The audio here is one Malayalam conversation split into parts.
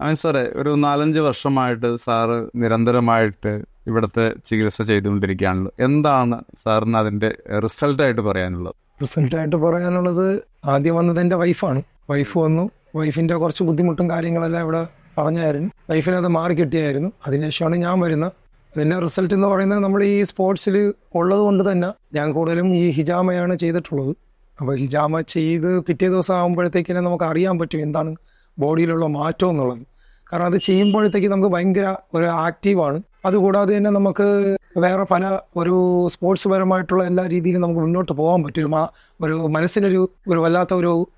അവൻ സാറേ ഒരു നാലഞ്ച് വർഷമായിട്ട് സാറ് നിരന്തരമായിട്ട് ഇവിടുത്തെ ചികിത്സ ചെയ്തുകൊണ്ടിരിക്കുകയാണല്ലോ. എന്താണ് സാറിന് അതിന്റെ റിസൾട്ടായിട്ട് പറയാനുള്ളത്? റിസൾട്ടായിട്ട് പറയാനുള്ളത് ആദ്യം വന്നത് എന്റെ വൈഫാണ്. വൈഫ് വന്നു. വൈഫിന്റെ കുറച്ച് ബുദ്ധിമുട്ടും കാര്യങ്ങളെല്ലാം ഇവിടെ പറഞ്ഞായിരുന്നു. വൈഫിനെ അത് മാറി കിട്ടിയായിരുന്നു. അതിനുശേഷമാണ് ഞാൻ വരുന്നത്. അതിന്റെ റിസൾട്ട് എന്ന് പറയുന്നത് നമ്മൾ ഈ സ്പോർട്സിൽ ഉള്ളത് കൊണ്ട് തന്നെ ഞാൻ കൂടുതലും ഈ ഹിജാമയാണ് ചെയ്തിട്ടുള്ളത്. അപ്പോൾ ഹിജാമ ചെയ്ത് പിറ്റേ ദിവസം ആകുമ്പോഴത്തേക്കിനെ നമുക്ക് അറിയാൻ പറ്റും എന്താണ് ബോഡിയിലുള്ള മാറ്റം എന്നുള്ളത്. കാരണം അത് ചെയ്യുമ്പോഴത്തേക്ക് നമുക്ക് ഭയങ്കര ഒരു ആക്റ്റീവാണ്. അതുകൂടാതെ തന്നെ നമുക്ക് വേറെ പല ഒരു സ്പോർട്സ് പരമായിട്ടുള്ള എല്ലാ രീതിയിലും നമുക്ക് മുന്നോട്ട് പോകാൻ പറ്റും. ഒരു മാ- ഒരു മനസ്സിനൊരു ഒരു വല്ലാത്ത ഒരു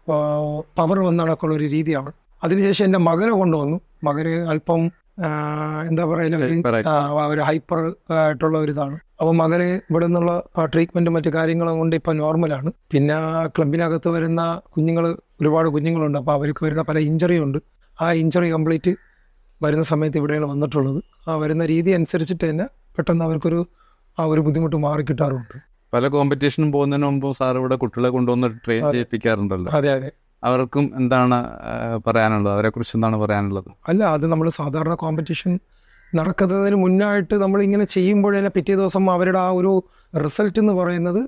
പവർ വന്ന് നടക്കുന്ന ഒരു രീതിയാണ്. അതിനുശേഷം എന്റെ മകനെ കൊണ്ടുവന്നു. മകന് അല്പം എന്താ പറയുക ഒരു ഹൈപ്പർ ആയിട്ടുള്ള ഒരു ഇതാണ്. അപ്പോൾ മകന് ഇവിടെ നിന്നുള്ള ട്രീറ്റ്മെന്റും മറ്റു കാര്യങ്ങളും കൊണ്ട് ഇപ്പം നോർമലാണ് പിന്നെ ക്ലബിനകത്ത് വരുന്ന കുഞ്ഞുങ്ങൾ ഒരുപാട് കുഞ്ഞുങ്ങളുണ്ട്. അപ്പോൾ അവർക്ക് വരുന്ന പല ഇഞ്ചറി ഉണ്ട്. ആ ഇഞ്ചറി കംപ്ലീറ്റ് വരുന്ന സമയത്ത് ഇവിടെയാണ് വന്നിട്ടുള്ളത്. ആ വരുന്ന രീതി അനുസരിച്ചിട്ട് തന്നെ പെട്ടെന്ന് അവർക്കൊരു ആ ഒരു ബുദ്ധിമുട്ട് മാറി കിട്ടാറുണ്ട്. പല കോമ്പറ്റീഷനും പോകുന്നതിന് മുമ്പ് സാർ ഇവിടെ കുട്ടികളെ കൊണ്ടുവന്ന് ട്രെയിൻ. ചെയ്യിപ്പിക്കാറുണ്ടല്ലോ. അതെ അതെ. അവർക്കും എന്താണ് പറയാനുള്ളത്? അവരെ കുറിച്ച് എന്താണ് പറയാനുള്ളത്? അല്ല അത് നമ്മൾ സാധാരണ കോമ്പറ്റീഷൻ നടക്കുന്നതിന് മുന്നായിട്ട് നമ്മൾ ഇങ്ങനെ ചെയ്യുമ്പോൾ തന്നെ പിറ്റേ ദിവസം അവരുടെ ആ ഒരു റിസൾട്ട് എന്ന് പറയുന്നത്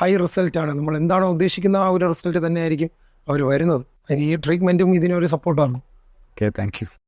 ഹൈ റിസൾട്ടാണ് നമ്മൾ എന്താണോ ഉദ്ദേശിക്കുന്ന ആ ഒരു റിസൾട്ട് തന്നെയായിരിക്കും അവർ വരുന്നത്. അതിന് ഈ ട്രീറ്റ്മെന്റും ഇതിനൊരു സപ്പോർട്ടാണ് Okay, thank you.